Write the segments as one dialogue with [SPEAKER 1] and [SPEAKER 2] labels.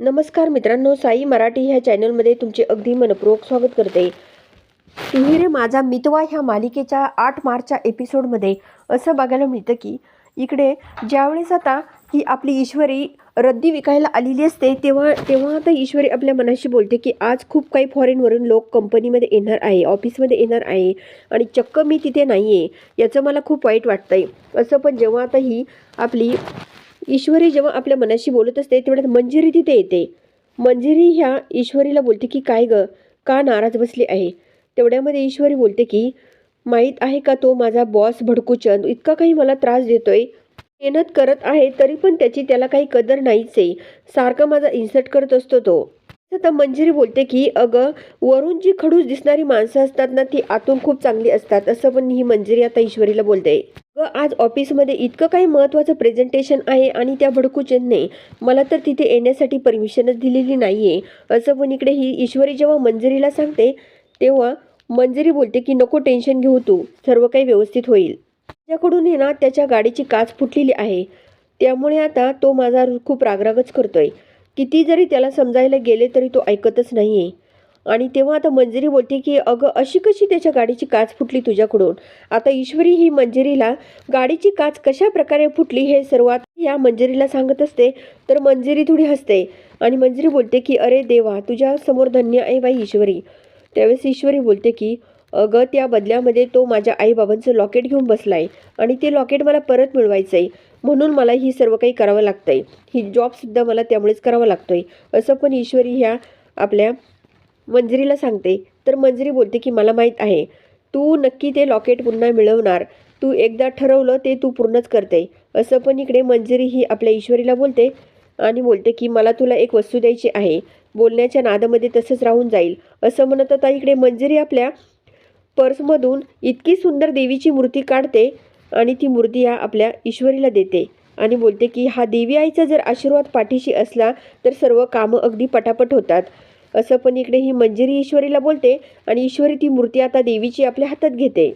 [SPEAKER 1] नमस्कार मित्रांनो साई मराठी ह्या चॅनलमध्ये तुमचे अगदी मनपूर्वक स्वागत करते. तुम्ही रे माझा मितवा ह्या मालिकेच्या आठ मार्चच्या एपिसोडमध्ये असं बघायला मिळतं की इकडे ज्यावेळेस आता ही आपली ईश्वरी रद्दी विकायला आलेली असते तेव्हा तेव्हा आता ईश्वरी आपल्या मनाशी बोलते की आज खूप काही फॉरेनवरून लोक कंपनीमध्ये येणार आहे ऑफिसमध्ये येणार आहे आणि चक्क मी तिथे नाही आहे याचं मला खूप वाईट वाटतं आहे असं पण जेव्हा आता ही आपली ईश्वरी जेव्हा आपल्या मनाशी बोलत असते तेवढ्यात मंजिरी तिथे येते. मंजिरी ह्या ईश्वरीला बोलते की काय ग? का नाराज बसली आहे? तेवढ्यामध्ये ईश्वरी बोलते की माहीत आहे का तो माझा बॉस भडकूचंद? इतका काही मला त्रास देतोय. मेहनत करत आहे तरी पण त्याची त्याला काही कदर नाहीच आहे. सारखं माझा इन्सर्ट करत असतो तो. आता मंजिरी बोलते की अगं वरून जी खडूस दिसणारी माणसं असतात ना ती आतून खूप चांगली असतात. असं पण ही मंजिरी आता ईश्वरीला बोलते. व आज ऑफिसमध्ये इतकं काही महत्त्वाचं प्रेझेंटेशन आहे आणि त्या भडकूचंदने मला तर तिथे येण्यासाठी परमिशनच दिलेली नाही आहे असं पण इकडे ही ईश्वरी जेव्हा मंजरीला सांगते तेव्हा मंजरी बोलते की नको टेन्शन घेऊ तू सर्व काही व्यवस्थित होईल. त्याच्याकडून हे ना त्याच्या गाडीची काच फुटलेली आहे. त्यामुळे आता तो माझा खूप रागरागच करतोय. किती जरी त्याला समजायला गेले तरी तो ऐकतच नाही आहे आणि तेव्हा आता मंजिरी बोलते की अगं अशी कशी त्याच्या गाडीची काच फुटली तुझ्याकडून? आता ईश्वरी ही मंजिरीला गाडीची काच कशा प्रकारे फुटली हे सर्वात ह्या मंजिरीला सांगत असते तर मंजिरी थोडी हसते आणि मंजिरी बोलते की अरे देवा तुझ्या समोर धन्य आहे बाई ईश्वरी. त्यावेळेस ईश्वरी बोलते की अगं त्या बदल्यामध्ये तो माझ्या आईबाबांचं लॉकेट घेऊन बसलाय आणि ते लॉकेट मला परत मिळवायचं आहे म्हणून मला ही सर्व काही करावं लागतंय. ही जॉबसुद्धा मला त्यामुळेच करावा लागतोय. असं पण ईश्वरी ह्या आपल्या मंजरीला सांगते. तर मंजरी बोलते की मला माहीत आहे. तू नक्की ते लॉकेट पुन्हा मिळवणार. तू एकदा ठरवलं ते तू पूर्णच करते. असं पण इकडे मंजरी ही आपल्या ईश्वरीला बोलते आणि बोलते की मला तुला एक वस्तू द्यायची आहे. बोलण्याच्या नादामध्ये तसंच राहून जाईल. असं म्हणत आता इकडे मंजरी आपल्या पर्समधून इतकी सुंदर देवीची मूर्ती काढते आणि ती मूर्ती ह्या आपल्या ईश्वरीला देते आणि बोलते की हा देवी आईचा जर आशीर्वाद पाठीशी असला तर सर्व कामं अगदी पटापट होतात. असं पण इकडे ही मंजिरी ईश्वरीला बोलते आणि ईश्वरी ती मूर्ती आता देवीची आपल्या हातात घेते.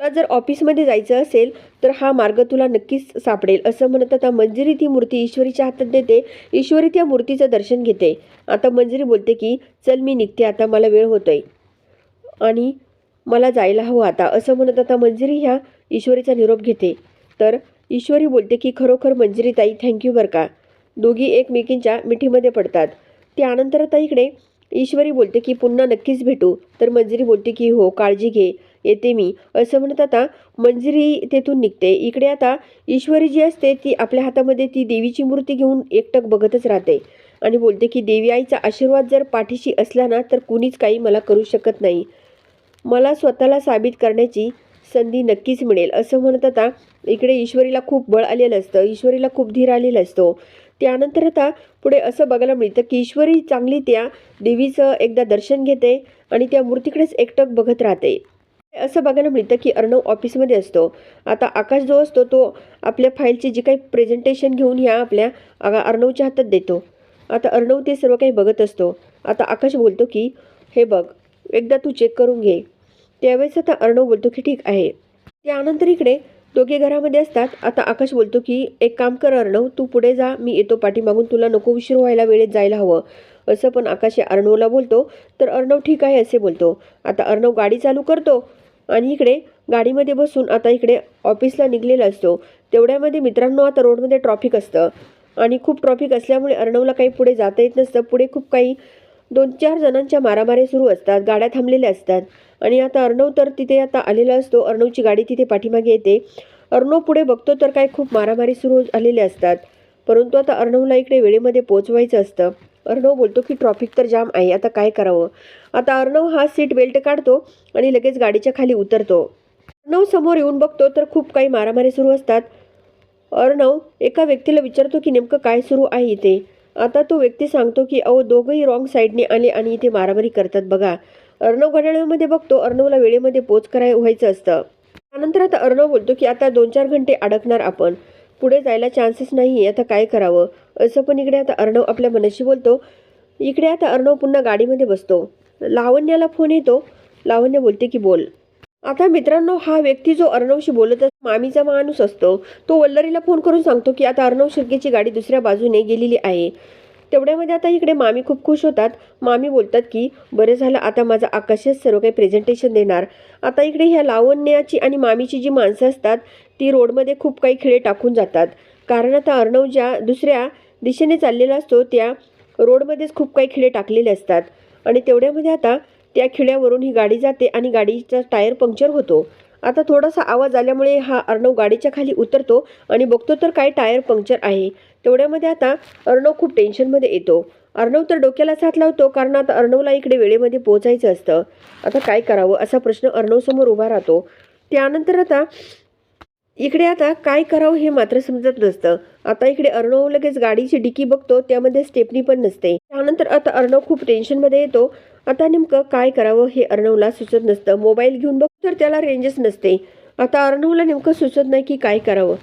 [SPEAKER 1] तुला जर ऑफिसमध्ये जायचं असेल तर हा मार्ग तुला नक्कीच सापडेल असं म्हणत आता मंजिरी ती मूर्ती ईश्वरीच्या हातात देते. ईश्वरी त्या मूर्तीचं दर्शन घेते. आता मंजिरी बोलते की चल मी निघते आता मला वेळ होतोय. आणि मला जायला हवं आता असं म्हणत आता मंजिरी ह्या ईश्वरीचा निरोप घेते. तर ईश्वरी बोलते की खरोखर मंजिरी ताई थँक्यू बरं का. दोघी एकमेकींच्या मिठीमध्ये पडतात. त्यानंतर आता इकडे ईश्वरी बोलते की पुन्हा नक्कीच भेटू. तर मंजिरी बोलते की हो काळजी घे येते मी. असं म्हणत आता मंजिरी तेथून निघते. इकडे आता ईश्वरी जी असते ती आपल्या हातामध्ये ती देवीची मूर्ती घेऊन एकटक बघतच राहते आणि बोलते की देवी आईचा आशीर्वाद जर पाठीशी असला ना तर कुणीच काही मला करू शकत नाही. मला स्वतःला साबित करण्याची संधी नक्कीच मिळेल. असं म्हणत आता इकडे ईश्वरीला खूप बळ आलेलं असतं. ईश्वरीला खूप धीर आलेला असतो. त्यानंतर आता पुढे असं बघायला मिळतं की ईश्वरी चांगली त्या देवीचं एकदा दर्शन घेते आणि त्या मूर्तीकडेच एकटक बघत राहते. असं बघायला मिळतं की अर्णव ऑफिसमध्ये असतो. आता आकाश जो असतो तो आपल्या फाईलची जी काही प्रेझेंटेशन घेऊन ह्या आपल्या अर्णवच्या हातात देतो. आता अर्णव ते सर्व काही बघत असतो. आता आकाश बोलतो की हे बघ एकदा तू चेक करून घे. त्यावेळेस आता अर्णव बोलतो की ठीक आहे. त्यानंतर इकडे दोघे घरामध्ये असतात. आता आकाश बोलतो की एक काम कर अर्णव तू पुढे जा मी येतो पाठीमागून तुला नको उशीर व्हायला वेळेत जायला हवं. असं पण आकाश अर्णवला बोलतो. तर अर्णव ठीक आहे असे बोलतो. आता अर्णव गाडी चालू करतो आणि इकडे गाडीमध्ये बसून आता इकडे ऑफिसला निघलेला असतो. तेवढ्यामध्ये मित्रांनो आता रोडमध्ये ट्रॉफिक असतं. आणि खूप ट्रॉफिक असल्यामुळे अर्णवला काही पुढे जाता येत नसतं. पुढे खूप काही दोन चार जणांच्या मारामारी सुरू असतात गाड्या थांबलेल्या असतात. आणि आता अर्णव तर तिथे आता आलेला असतो. अर्णवची गाडी तिथे पाठीमागे येते. अर्णव पुढे बघतो तर काय खूप मारामारी सुरू झालेल्या असतात. परंतु आता अर्णवला इकडे वेळेमध्ये पोहोचवायचं असतं. अर्णव बोलतो की ट्रॉफिक तर जाम आहे. आता काय करावं? आता अर्णव हा सीट बेल्ट काढतो आणि लगेच गाडीच्या खाली उतरतो. अर्णव समोर येऊन बघतो तर खूप काही मारामारी सुरू असतात. अर्णव एका व्यक्तीला विचारतो की नेमकं काय सुरू आहे इथे? आता तो व्यक्ती सांगतो की अहो दोघंही रॉंग साईडने आले आणि इथे मारामारी करतात बघा. अर्णव घड्याळामध्ये बघतो अर्णवला वेळेमध्ये पोच कराय व्हायचं असतं. त्यानंतर आता अर्णव बोलतो की आता दोन चार घंटे अडकणार आपण. पुढे जायला चान्सेस नाही आता काय करावं? असं पण इकडे आता अर्णव आपल्या मनाशी बोलतो. इकडे आता अर्णव पुन्हा गाडीमध्ये बसतो. लावण्याला फोन येतो. लावण्य बोलते की बोल. आता मित्रांनो हा व्यक्ती जो अर्णवशी बोलत मामीचा माणूस असतो. तो वल्लरीला फोन करून सांगतो की आता अर्णव शिर्केची गाडी दुसऱ्या बाजूने गेलेली आहे. तेवढ्यामध्ये आता इकडे मामी खूप खुश होतात. मामी बोलतात की बरं झालं आता माझा आकाशच सर्व काही प्रेझेंटेशन देणार. आता इकडे ह्या लावण्याची आणि मामीची जी माणसं असतात ती रोडमध्ये खूप काही खिळे टाकून जातात. कारण आता अर्णव ज्या दुसऱ्या दिशेने चाललेला असतो त्या रोडमध्येच खूप काही खिळे टाकलेले असतात. आणि तेवढ्यामध्ये आता त्या खिळ्यावरून ही गाडी जाते आणि गाडीचा टायर पंक्चर होतो. आता थोडासा आवाज आल्यामुळे हा अर्णव गाडीच्या खाली उतरतो आणि बघतो तर काय टायर पंक्चर आहे. तेवढ्यामध्ये आता अर्णव खूप टेन्शनमध्ये येतो. अर्णव तर डोक्याला साथ लावतो कारण आता अर्णवला इकडे वेळेमध्ये पोहोचायचं असतं. आता काय करावं असा प्रश्न अर्णवसमोर उभा राहतो. त्यानंतर आता इकडे आता काय करावं हे मात्र समजत नसतं. आता इकडे अर्णव लगेच गाडीची डिकी बघतो त्यामध्ये स्टेपनी पण नसते. त्यानंतर आता अर्णव खूप टेन्शनमध्ये येतो. आता नेमकं काय करावं हे अर्णवला सुचत नसतं. मोबाईल घेऊन बघ तर त्याला रेंजच नसते. आता अर्णवला नेमकं सुचत नाही की काय करावं.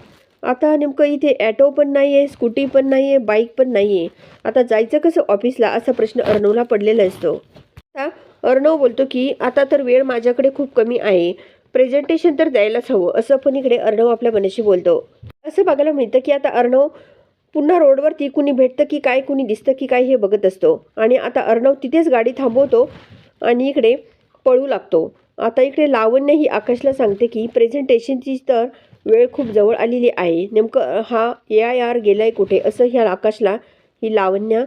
[SPEAKER 1] आता नेमकं इथे ॲटो पण नाही आहे स्कूटी पण नाही आहे बाईक पण नाही आहे आता जायचं कसं ऑफिसला असा प्रश्न अर्णवला पडलेला असतो. आता अर्णव बोलतो की आता तर वेळ माझ्याकडे खूप कमी आहे. प्रेझेंटेशन तर द्यायलाच हवं असं पण इकडे अर्णव आपल्या मनाशी बोलतो. असं बघायला मिळतं की आता अर्णव पुन्हा रोडवरती कुणी भेटतं की काय कुणी दिसतं की काय हे बघत असतो. आणि आता अर्णव तिथेच गाडी थांबवतो आणि इकडे पळू लागतो. आता इकडे लावण्य ही आकाशला सांगते की प्रेझेंटेशनची तर वेळ खूप जवळ आलेली आहे. नेमकं हा ए आय आर गेलाय कुठे? असं ह्या आकाशला ही लावण्य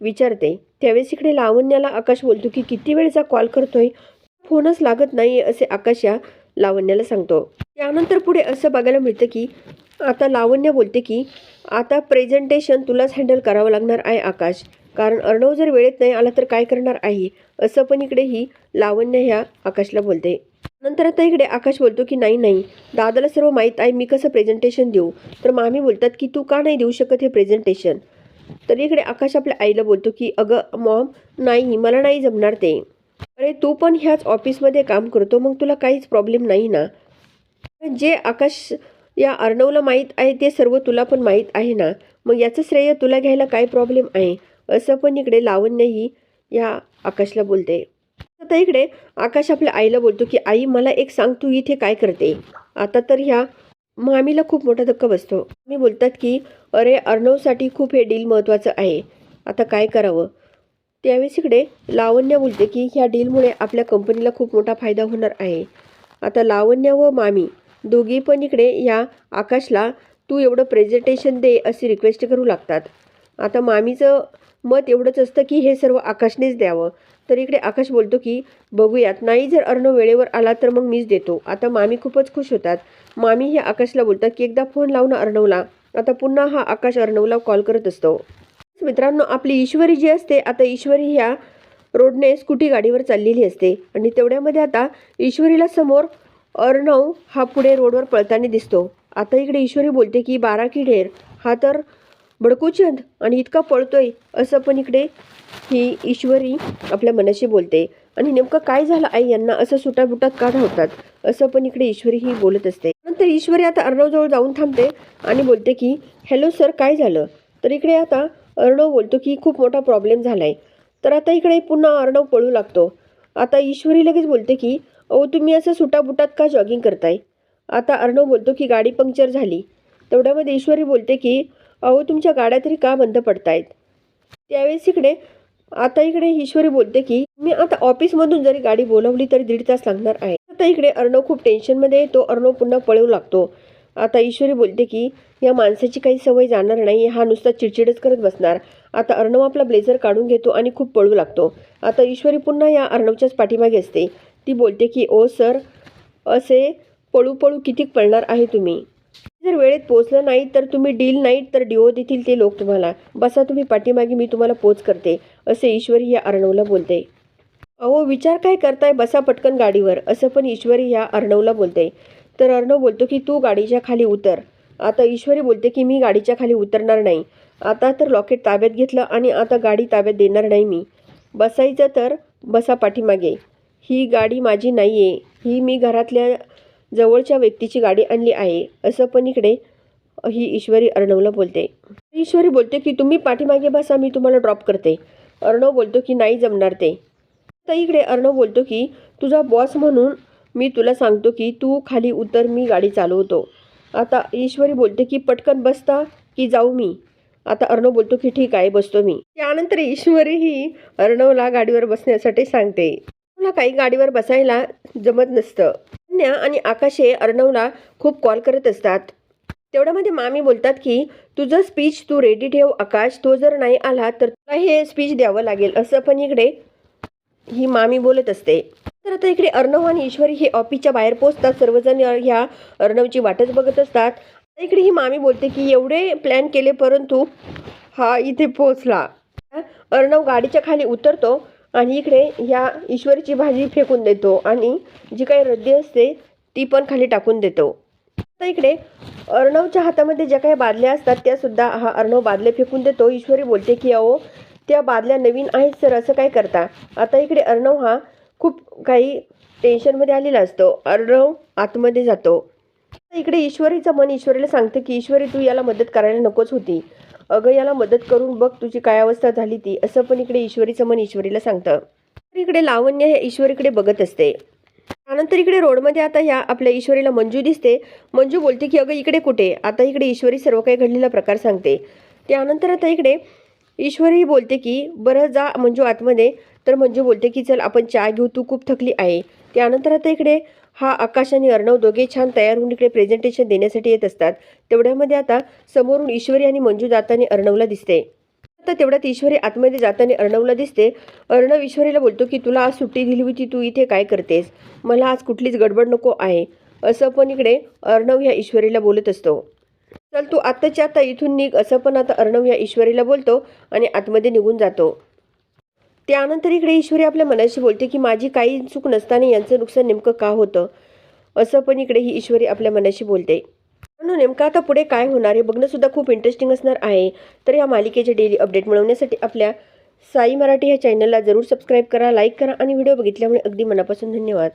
[SPEAKER 1] विचारते. त्यावेळेस इकडे लावण्याला आकाश बोलतो की किती वेळचा कॉल करतोय? फोनच लागत नाही असे आकाश या लावण्याला सांगतो. त्यानंतर पुढे असं बघायला मिळतं की आता लावण्य बोलते की आता प्रेझेंटेशन तुलाच हँडल करावं लागणार आहे आकाश. कारण अर्णव जर वेळेत नाही आला तर काय करणार आहे? असं पण इकडे ही लावण्य ह्या आकाशला बोलते. नंतर आता इकडे आकाश बोलतो की नाही नाही. दादाला सर्व माहीत आहे. मी कसं प्रेझेंटेशन देऊ? तर मामी बोलतात की तू का नाही देऊ शकत हे प्रेझेंटेशन तर इकडे आकाश आपल्या आईला बोलतो की अगं मॉम नाही मला नाही जमणार ते. अरे तू पण ह्याच ऑफिसमध्ये काम करतो. मग तुला काहीच प्रॉब्लेम नाही ना? जे आकाश या अर्णवला माहीत आहे ते सर्व तुला पण माहीत आहे ना? मग याचं श्रेय तुला घ्यायला काय प्रॉब्लेम आहे? असं पण इकडे लावण्यही या आकाशला बोलते. आता इकडे आकाश आपल्या आईला बोलतो की आई मला एक सांग तू इथे काय करते? आता तर ह्या मामीला खूप मोठा धक्का बसतो. मी बोलतात की अरे अर्णवसाठी खूप हे डील महत्त्वाचं आहे. आता काय करावं? त्यावेळेस इकडे लावण्य बोलते की ह्या डीलमुळे आपल्या कंपनीला खूप मोठा फायदा होणार आहे. आता लावण्य व मामी दोघी पण इकडे या आकाशला तू एवढं प्रेझेंटेशन दे अशी रिक्वेस्ट करू लागतात. आता मामीचं मत एवढंच असतं की हे सर्व आकाशनेच द्यावं. तर इकडे आकाश बोलतो की बघूयात नाही जर अर्णव वेळेवर आला तर मग मीच देतो. आता मामी खूपच खुश होतात. मामी हे आकाशला बोलतात की एकदा फोन लावून अर्णवला. आता पुन्हा हा आकाश अर्णवला कॉल करत असतो. मित्रांनो आपली ईश्वरी जी असते आता ईश्वरी ह्या रोडने स्कूटी गाडीवर चाललेली असते. आणि तेवढ्यामध्ये आता ईश्वरीला समोर अर्णव हा पुढे रोडवर पळताना दिसतो. आता इकडे ईश्वरी बोलते की बारा की ढेर. हा तर बडकूचंद आणि इतका पळतोय असं पण इकडे ही ईश्वरी आपल्या मनाशी बोलते. आणि नेमकं काय झालं आई यांना असं सुटाबुटात का धावतात? असं पण इकडे ईश्वरी ही बोलत असते. नंतर ईश्वरी आता अर्णवजवळ जाऊन थांबते आणि बोलते की हॅलो सर काय झालं? तर इकडे आता अर्णव बोलतो की खूप मोठा प्रॉब्लेम झाला आहे तर आता इकडे पुन्हा अर्णव पळू लागतो. आता ईश्वरी लगेच बोलते की अहो तुम्ही असं सुटाबुटात का जॉगिंग करताय? आता अर्णव बोलतो की गाडी पंक्चर झाली. तेवढ्यामध्ये ईश्वरी बोलते की अहो तुमच्या गाड्या तरी का बंद पडतायत? त्यावेळेस इकडे आता इकडे ईश्वरी बोलते की मी आता ऑफिसमधून जरी गाडी बोलवली तरी दीड तास लागणार आहे. आता इकडे अर्णव खूप टेन्शनमध्ये येतो अर्णव पुन्हा पळू लागतो. आता ईश्वरी बोलते की या माणसाची काही सवय जाणार नाही हा नुसता चिडचिडच करत बसणार. आता अर्णव आपला ब्लेझर काढून घेतो आणि खूप पळू लागतो. आता ईश्वरी पुन्हा या अर्णवच्याच पाठीमागे असते. ती बोलते की ओ सर असे पळू पळू किती पळणार आहे तुम्ही? जर वेळेत पोचलं नाही तर तुम्ही डील नाही तर डिओ देतील ते लोक तुम्हाला. बसा तुम्ही पाठीमागे मी तुम्हाला पोच करते असे ईश्वरी या अर्णवला बोलते. अहो विचार काय करताय? बसा पटकन गाडीवर असं पण ईश्वरी ह्या अर्णवला बोलते. तर अर्णव बोलतो की तू गाडीच्या खाली उतर. आता ईश्वरी बोलते की मी गाडीच्या खाली उतरणार नाही. आता तर लॉकेट ताब्यात घेतलं आणि आता गाडी ताब्यात देणार नाही मी. बसायचं तर बसा पाठीमागे. ही गाडी माझी नाही आहे ही मी घरातल्या जवळच्या व्यक्तीची गाडी आणली आहे असं पण इकडे ही ईश्वरी अर्णवला बोलते. ईश्वरी बोलते की तुम्ही पाठीमागे बसा मी तुम्हाला ड्रॉप करते. अर्णव बोलतो की नाही जमणार ते. तर इकडे अर्णव बोलतो की तुझा बॉस म्हणून मी तुला सांगतो की तू खाली उतर मी गाडी चालवतो. आता ईश्वरी बोलते की पटकन बसता की जाऊ मी? आता अर्णव बोलतो की ठीक आहे बसतो मी. त्यानंतर ईश्वरी ही अर्णवला गाडीवर बसण्यासाठी सांगते. तुला काही गाडीवर बसायला जमत नसतं. अन्या आणि आकाशे अर्णवला खूप कॉल करत असतात. तेवढ्यामध्ये मामी बोलतात की तुझं स्पीच तू रेडी ठेव आकाश. तो जर नाही आला तर तुला हे स्पीच द्यावं लागेल. असं पण इकडे ही मामी बोलत असते. तर आता इकडे अर्णव आणि ईश्वरी हे ऑफिसच्या बाहेर पोचतात सर्वजण ह्या अर्णवची वाटच बघत असतात. इकडे ही मामी बोलते की एवढे प्लॅन केले परंतु हा इथे पोचला अर्णव गाडीच्या खाली उतरतो. आणि इकडे ह्या ईश्वरीची भाजी फेकून देतो आणि जी काही रद्दी असते ती पण खाली टाकून देतो. आता इकडे अर्णवच्या हातामध्ये ज्या काही बादल्या असतात त्यासुद्धा हा अर्णव बादल्या फेकून देतो. ईश्वरी बोलते की अहो त्या बादल्या नवीन आहेत सर असं काय करता? आता इकडे अर्णव हा खूप काही टेन्शनमध्ये आलेला असतो. अर्णव आतमध्ये जातो. इकडे ईश्वरीचं मन ईश्वरीला सांगते की ईश्वरी तू याला मदत करायला नकोच होती. अगं याला मदत करून बघ तुझी काय अवस्था झाली ती. असं पण इकडे ईश्वरीचं मन ईश्वरीला सांगतं. तर इकडे लावण्य हे ईश्वरीकडे बघत असते. त्यानंतर इकडे रोडमध्ये आता ह्या आपल्या ईश्वरीला मंजू दिसते. मंजू बोलते की अगं इकडे कुठे? आता इकडे ईश्वरी सर्व काही घडलेला प्रकार सांगते. त्यानंतर आता इकडे ईश्वरी बोलते की बरं जा मंजू आतमध्ये. तर मंजू बोलते की चल आपण चहा घेऊ. तू खूप थकली आहे. त्यानंतर आता इकडे हा आकाश आणि अर्णव दोघे छान तयार होऊन इकडे प्रेझेंटेशन देण्यासाठी येत असतात. तेवढ्यामध्ये आता समोरून ईश्वरी आणि मंजू जाताना अर्णवला दिसते. आता तेवढ्यात ईश्वरी आतमध्ये जाताना अर्णवला दिसते. अर्णव ईश्वरीला बोलतो की तुला आज सुट्टी दिली होती तू इथे काय करतेस? मला आज कुठलीच गडबड नको आहे. असं पण इकडे अर्णव ह्या ईश्वरीला बोलत असतो. चल तू आत्ताच्या आता इथून निघ असं पण आता अर्णव ह्या ईश्वरीला बोलतो आणि आतमध्ये निघून जातो. त्यानंतर इकडे ईश्वरी आपल्या मनाशी बोलते की माझी काही चूक नसताना यांचं नुकसान नेमकं का होतं? असं पण इकडे ही ईश्वरी आपल्या मनाशी बोलते. म्हणून नेमकं आता पुढे काय होणार हे बघणंसुद्धा खूप इंटरेस्टिंग असणार आहे. तर या मालिकेचे डेली अपडेट मिळवण्यासाठी आपल्या साई मराठी ह्या चॅनलला जरूर सबस्क्राईब करा लाईक करा आणि व्हिडिओ बघितल्यामुळे अगदी मनापासून धन्यवाद.